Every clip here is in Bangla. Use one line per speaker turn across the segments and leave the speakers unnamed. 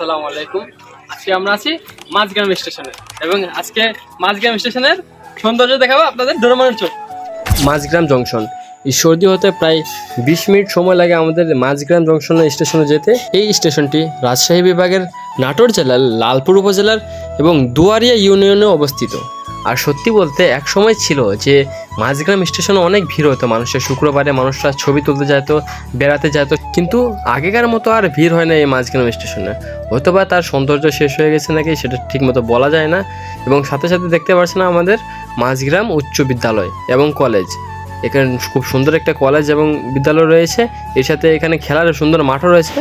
আসসালামু আলাইকুম। আজকে আমরা আছি মাঝগ্রাম স্টেশনে এবং আজকে মাঝগ্রাম স্টেশনের সৌন্দর্য দেখাবো আপনাদের ডোরমানের চোখ। মাঝগ্রাম জংশন। সর্দি হতে প্রায় বিশ মিনিট সময় লাগে আমাদের মাঝগ্রাম জংশন স্টেশনে যেতে। এই স্টেশনটি রাজশাহী বিভাগের নাটোর জেলার লালপুর উপজেলার এবং দুয়ারিয়া ইউনিয়নে অবস্থিত। আর সত্যি বলতে এক সময় ছিল যে মাঝগ্রাম স্টেশনে অনেক ভিড় হতো, মানুষের শুক্রবারে মানুষরা ছবি তুলতে যেত, বেড়াতে যেত, কিন্তু আগেকার মতো আর ভিড় হয় না এই মাঝগ্রাম স্টেশনে। হয়তো বা তার সৌন্দর্য শেষ হয়ে গেছে নাকি সেটা ঠিক মতো বলা যায় না। এবং সাথে সাথে দেখতে পাচ্ছেন আমাদের মাঝগ্রাম উচ্চ বিদ্যালয় এবং কলেজ। এখানে খুব সুন্দর একটা কলেজ এবং বিদ্যালয় রয়েছে। এর সাথে এখানে খেলার সুন্দর মাঠও রয়েছে।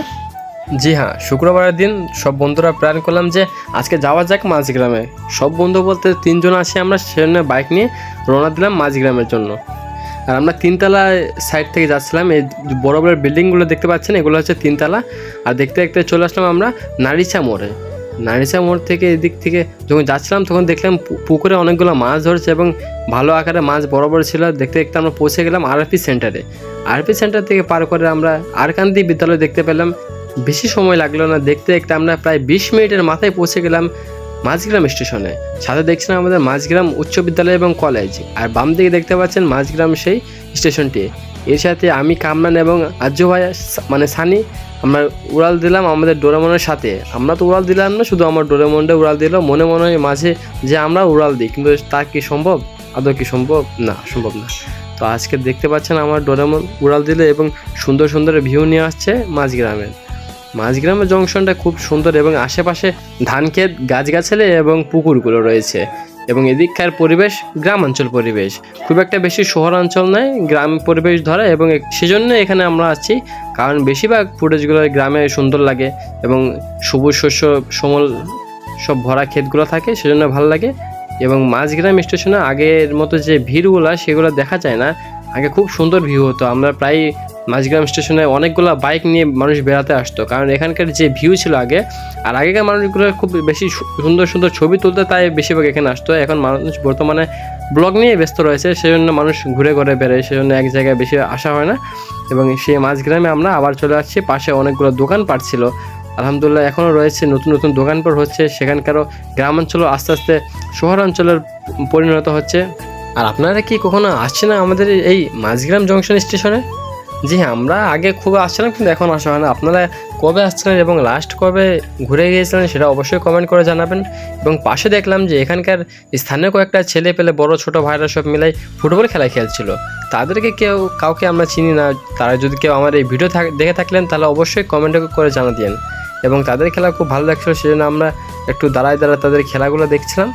জি হ্যাঁ শুক্রবারের দিন সব বন্ধুরা প্ল্যান করলাম যে আজকে যাওয়া যাক মাঝগ্রামে সব বন্ধু বলতে তিনজন আসি আমরা, সেজন্য বাইক নিয়ে রওনা দিলাম মাঝগ্রামের জন্য। আর আমরা তিনতলা সাইড থেকে যাচ্ছিলাম, এই বড় বড় বিল্ডিংগুলো দেখতে পাচ্ছেন, এগুলো হচ্ছে তিনতলা। আর দেখতে দেখতে চলে আসলাম আমরা নারিচা মোড়ে। নারিচা মোড় থেকে এদিক থেকে যখন যাচ্ছিলাম, তখন দেখলাম পুকুরে অনেকগুলো মাছ ধরছে এবং ভালো আকারে মাছ বড় বড় ছিল। দেখতে দেখতে আমরা পৌঁছে গেলাম আরপি সেন্টারে আরপি সেন্টার থেকে পার করে আমরা আরকান্দি বিদ্যালয় দেখতে পেলাম। বেশি সময় লাগল না, দেখতে দেখতে আমরা প্রায় বিশ মিনিটের মাথায় পৌঁছে গেলাম মাঝগ্রাম স্টেশনে। সাথে দেখছিলাম আমাদের মাঝগ্রাম উচ্চ বিদ্যালয় এবং কলেজ, আর বাম দিকে দেখতে পাচ্ছেন মাঝগ্রাম সেই স্টেশনটি। এর সাথে আমি, কামরান এবং আজ্জু ভাই মানে সানি, আমরা উড়াল দিলাম আমাদের ডোরেমনের সাথে। আমরা তো উড়াল দিলাম না, শুধু আমার ডোরেমনটা উড়াল দিল। মনে মনে হয় মাঝে যে আমরা উড়াল দিই, কিন্তু তা কি সম্ভব? আদৌ কি সম্ভব? না সম্ভব না। তো আজকে দেখতে পাচ্ছেন আমার ডোরেমন উড়াল দিলে এবং সুন্দর সুন্দর ভিউ নিয়ে আসছে মাঝগ্রামের মাঝগ্রামের জংশনটা খুব সুন্দর এবং আশেপাশে ধান ক্ষেত গাছগাছালি এবং পুকুরগুলো রয়েছে। এবং এদিককার পরিবেশ গ্রামাঞ্চল পরিবেশ। খুব একটা বেশি শহরাঞ্চল নয়, গ্রাম পরিবেশ ধরে এবং সেজন্য এখানে আমরা আছি। কারণ বেশিরভাগ ফুটেজগুলো গ্রামে সুন্দর লাগে এবং সবুজ শস্য, সমল সব ভরা ক্ষেতগুলো থাকে, সেজন্য ভালো লাগে। এবং মাঝগ্রাম স্টেশনে আগের মতো যে ভিড়গুলো, সেগুলো দেখা যায় না। আগে খুব সুন্দর ভিউ হতো। আমরা প্রায় মাঝগ্রাম স্টেশনে অনেকগুলো বাইক নিয়ে মানুষ বেড়াতে আসতো। কারণ এখানকার যে ভিউ ছিল আগে, আর আগেকার মানুষগুলো খুব বেশি সুন্দর সুন্দর ছবি তুলতে তাই বেশিরভাগ এখানে আসতো। এখন মানুষ বর্তমানে ব্লগ নিয়ে ব্যস্ত রয়েছে, সেজন্য মানুষ ঘুরে ঘুরে বেড়ায়, সেজন্য এক জায়গায় বেশি আসা হয় না। এবং সেই মাঝগ্রামে আমরা আবার চলে আসছি, পাশে অনেকগুলো দোকানপাট ছিল। আলহামদুলিল্লাহ এখনও রয়েছে, নতুন নতুন দোকানপাট হচ্ছে, সেখানকারও গ্রামাঞ্চলও আস্তে আস্তে শহরাঞ্চলের পরিণত হচ্ছে। আর আপনারা কি কখনো আসছে না আমাদের এই মাঝগ্রাম জংশন স্টেশনে? জি হ্যাঁ আমরা আগে খুব আসছিলাম, কিন্তু এখন আসা হয় না। আপনারা কবে আসছিলেন এবং লাস্ট কবে ঘুরে গিয়েছিলেন সেটা অবশ্যই কমেন্ট করে জানাবেন। এবং পাশে দেখলাম যে এখানকার স্থানীয় কয়েকটা ছেলে পেলে, বড়, ছোট ভাইরা সব মিলাই ফুটবল খেলা খেলছিল। তাদেরকে কেউ, কাউকে আমরা চিনি না। তারা যদি কেউ আমার এই ভিডিও দেখে থাকলেন, তাহলে অবশ্যই কমেন্ট করে জানা দিন এবং তাদের খেলা খুব ভালো লাগছিল, সেজন্য আমরা একটু দাঁড়ায় দাঁড়ায় তাদের খেলাগুলো দেখছিলাম।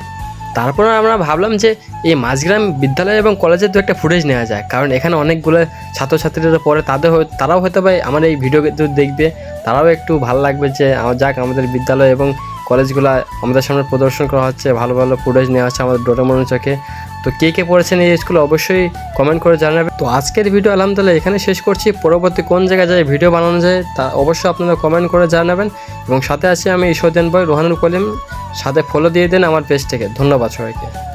তারপর আমরা ভাবলাম যে এই মাঝগ্রাম বিদ্যালয় এবং কলেজের দু একটা ফুটেজ নেওয়া যায়। কারণ এখানে অনেকগুলো ছাত্রছাত্রীরা পড়ে তাদের তারাও হয়তো ভাই আমার এই ভিডিও দেখবে। তারাও একটু ভালো লাগবে যে যাক, আমাদের বিদ্যালয় এবং কলেজগুলো আমাদের সামনে প্রদর্শন করা হচ্ছে, ভালো ভালো ফুটেজ নেওয়া হচ্ছে আমাদের ডোরেমন চোখে। তো কে কে পড়েছেন এই স্কুলে অবশ্যই কমেন্ট করে জানাবে তো আজকের ভিডিও আলহামদুলিল্লাহ এখানে শেষ করছি। পরবর্তী কোন জায়গায় যায় ভিডিও বানানো যায় তা অবশ্যই আপনারা কমেন্ট করে জানাবেন। এবং সাথে আছি আমি ঈশ্বরদেন বয়, রোহানুল কলিম সাথে ফলো দিয়ে দেন আমার পেজ থেকে। ধন্যবাদ সবাইকে।